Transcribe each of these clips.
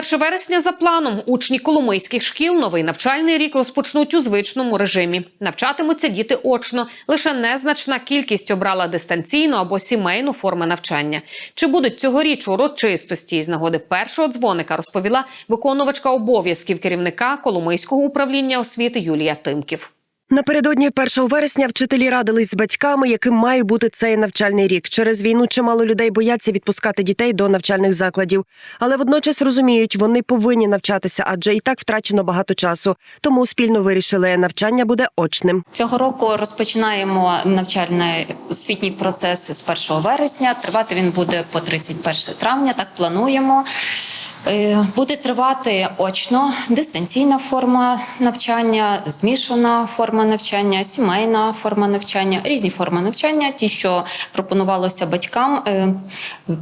1 вересня за планом учні коломийських шкіл новий навчальний рік розпочнуть у звичному режимі. Навчатимуться діти очно. Лише незначна кількість обрала дистанційну або сімейну форму навчання. Чи будуть цьогоріч урочистості із нагоди першого дзвоника, розповіла виконувачка обов'язків керівника Коломийського управління освіти Юлія Тимків. Напередодні 1 вересня вчителі радились з батьками, яким має бути цей навчальний рік. Через війну чимало людей бояться відпускати дітей до навчальних закладів, але водночас розуміють, вони повинні навчатися, адже і так втрачено багато часу. Тому спільно вирішили, навчання буде очним. Цього року розпочинаємо навчальний освітній процес з 1 вересня. Тривати він буде по 31 травня. Так плануємо. Е, Буде тривати очно дистанційна форма навчання, змішана форма навчання, сімейна форма навчання, різні форми навчання. Ті, що пропонувалося батькам, е,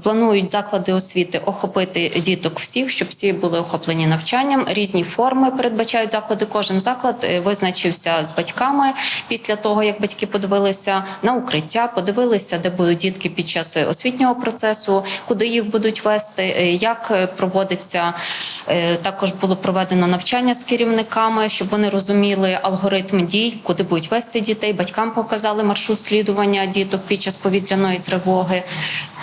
планують заклади освіти охопити діток всіх, щоб всі були охоплені навчанням. Різні форми передбачають заклади. Кожен заклад е, визначився з батьками після того, як батьки подивилися на укриття, подивилися, де будуть дітки під час освітнього процесу, куди їх будуть вести, як е, проводиться. Е, Також було проведено навчання з керівниками, щоб вони розуміли алгоритм дій, куди будуть вести дітей. Батькам показали маршрут слідування діток під час повітряної тривоги.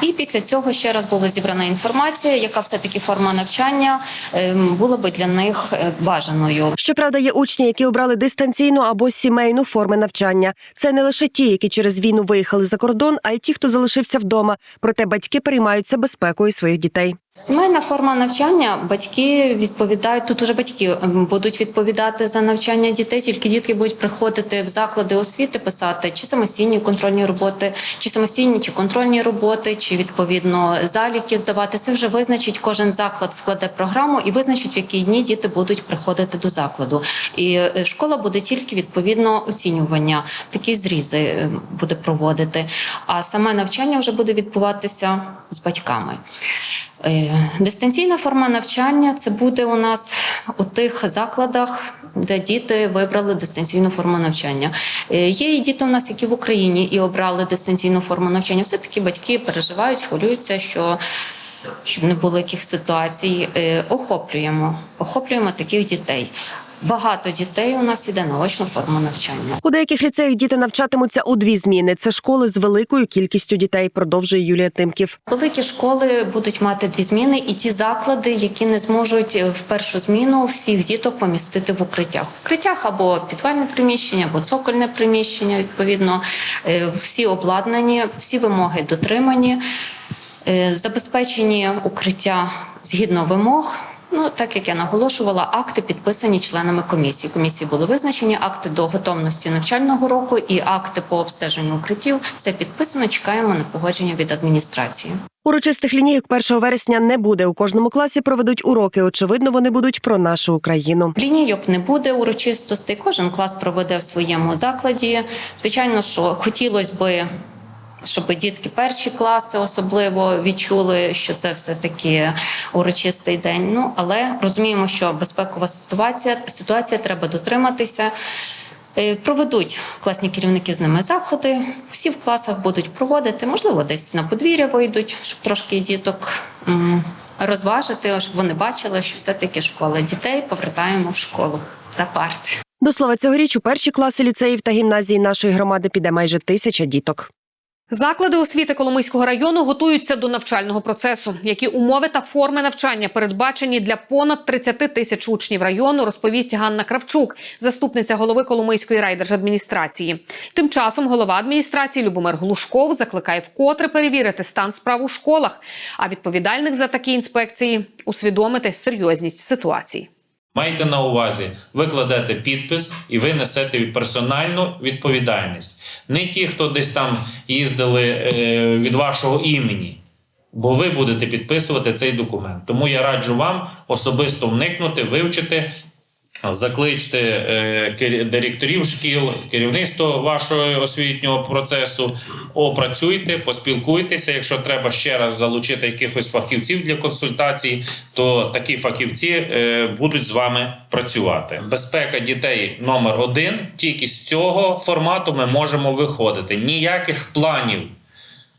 І після цього ще раз була зібрана інформація, яка все таки форма навчання е, була би для них е, бажаною. Щоправда, є учні, які обрали дистанційну або сімейну форми навчання. Це не лише ті, які через війну виїхали за кордон, а й ті, хто залишився вдома. Проте батьки переймаються безпекою своїх дітей. Сімейна форма навчання батьки відповідають тут. Уже батьки ем, будуть відповідати за навчання дітей. Тільки дітки будуть приходити в заклади освіти, писати чи самостійні контрольні роботи, чи самостійні чи контрольні роботи, чи відповідно заліки здавати. Це вже визначить кожен заклад, складе програму і визначить, в які дні діти будуть приходити до закладу. І е, школа буде тільки відповідно оцінювання, такі зрізи е, буде проводити. А саме навчання вже буде відбуватися з батьками. Е, Дистанційна форма навчання це буде у нас у тих закладах, де діти вибрали дистанційну форму навчання. Е, Є і діти у нас, які в Україні і обрали дистанційну форму навчання. Все таки батьки переживають, хвилюються, що щоб не було яких ситуацій. Е, Охоплюємо, охоплюємо таких дітей. Багато дітей у нас іде на очну форму навчання. У деяких ліцеях діти навчатимуться у дві зміни. Це школи з великою кількістю дітей, продовжує Юлія Тимків. Великі школи будуть мати дві зміни, і ті заклади, які не зможуть в першу зміну всіх діток помістити в укриттях. В укриттях або підвальне приміщення, або цокольне приміщення. Відповідно, Е, всі обладнані, всі вимоги дотримані, Е, забезпечені укриття згідно вимог. Ну, так як я наголошувала, акти підписані членами комісії. Комісії були визначені акти до готовності навчального року і акти по обстеженню укриттів. Все підписано. Чекаємо на погодження від адміністрації. Урочистих лінійок 1 вересня не буде. У кожному класі проведуть уроки. Очевидно, вони будуть про нашу Україну. Лінійок не буде урочистостей. Кожен клас проведе в своєму закладі. Звичайно, що хотілося би. Щоб дітки перші класи особливо відчули, що це все таки урочистий день. Ну але розуміємо, що безпекова ситуація ситуація треба дотриматися. Е, Проведуть класні керівники з ними заходи. Всі в класах будуть проводити, можливо, десь на подвір'я вийдуть, щоб трошки діток розважити, щоб вони бачили, що все таки школа. Дітей повертаємо в школу за парти. До слова, цьогоріч у перші класи ліцеїв та гімназії нашої громади піде майже тисяча діток. Заклади освіти Коломийського району готуються до навчального процесу. Які умови та форми навчання передбачені для понад 30 тисяч учнів району, розповість Ганна Кравчук, заступниця голови Коломийської райдержадміністрації. Тим часом голова адміністрації Любомир Глушков закликає вкотре перевірити стан справ у школах, а відповідальних за такі інспекції усвідомити серйозність ситуації. Майте на увазі, ви кладете підпис і ви несете персональну відповідальність. Не ті, хто десь там їздили е, від вашого імені, бо ви будете підписувати цей документ. Тому я раджу вам особисто вникнути, вивчити. Закличте е, директорів шкіл, керівництво вашого освітнього процесу, опрацюйте, поспілкуйтеся. Якщо треба ще раз залучити якихось фахівців для консультацій, то такі фахівці е, будуть з вами працювати. Безпека дітей номер один. Тільки з цього формату ми можемо виходити. Ніяких планів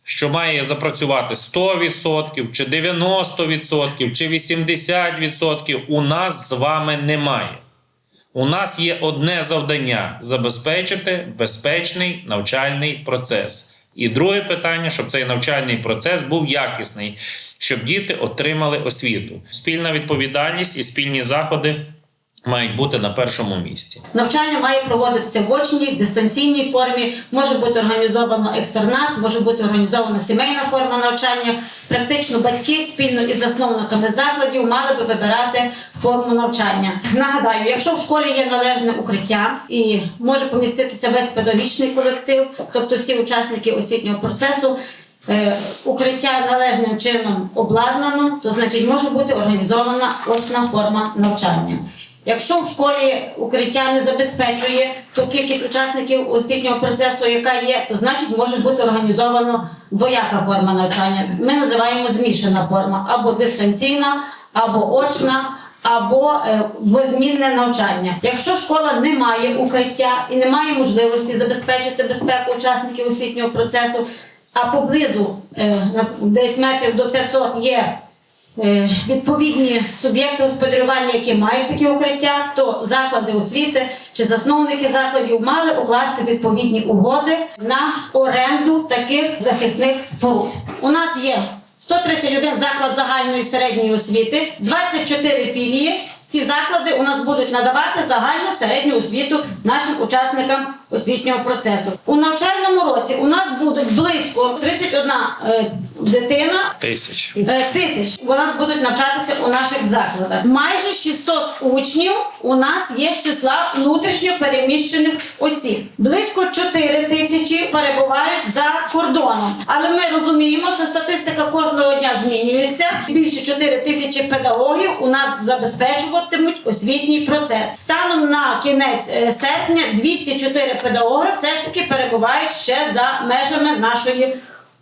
що має запрацювати 100% чи 90% чи 80%, у нас з вами немає. У нас є одне завдання забезпечити безпечний навчальний процес. І друге питання, щоб цей навчальний процес був якісний, щоб діти отримали освіту. Спільна відповідальність і спільні заходи мають бути на першому місці. Навчання має проводитися в очній, дистанційній формі, може бути організовано екстернат, може бути організована сімейна форма навчання. Практично батьки спільно із засновниками закладів мали би вибирати форму навчання. Нагадаю, якщо в школі є належне укриття і може поміститися весь педагогічний колектив, тобто всі учасники освітнього процесу. е, Укриття належним чином обладнано, то значить може бути організована очна форма навчання. Якщо в школі укриття не забезпечує ту кількість учасників освітнього процесу, яка є, то значить може бути організовано двояка форма навчання. Ми називаємо змішана форма або дистанційна, або очна. Або е, двозмінне навчання. Якщо школа не має укриття і не має можливості забезпечити безпеку учасників освітнього процесу, а поблизу е, десь метрів до 500 є відповідні суб'єкти господарювання, які мають такі укриття, то заклади освіти чи засновники закладів мали укласти відповідні угоди на оренду таких захисних споруд. У нас є 131 заклад загальної середньої освіти, 24 філії. Ці заклади у нас будуть надавати загальну середню освіту нашим учасникам освітнього процесу. У навчальному році у нас будуть близько 31 е, дитина Тисяч. Е, тисяч у нас будуть навчатися у наших закладах. Майже 600 учнів у нас є з числа внутрішньо переміщених осіб. Близько 4 тисячі перебувають за кордоном. Але ми розуміємо, що статистика кожного дня змінюється. Більше 4 тисячі педагогів у нас забезпечуватимуть освітній процес. Станом на кінець е, серпня 204 педагоги все ж таки перебувають ще за межами нашої.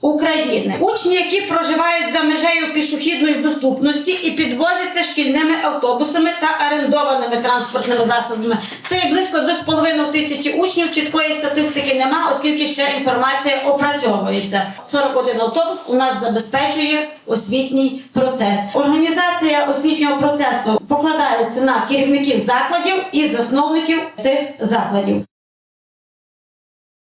України. Учні, які проживають за межею пішохідної доступності і підвозяться шкільними автобусами та орендованими транспортними засобами. Це є близько 2,5 тисячі учнів. Чіткої статистики нема, оскільки ще інформація опрацьовується. 41 автобус у нас забезпечує освітній процес. Організація освітнього процесу покладається на керівників закладів і засновників цих закладів.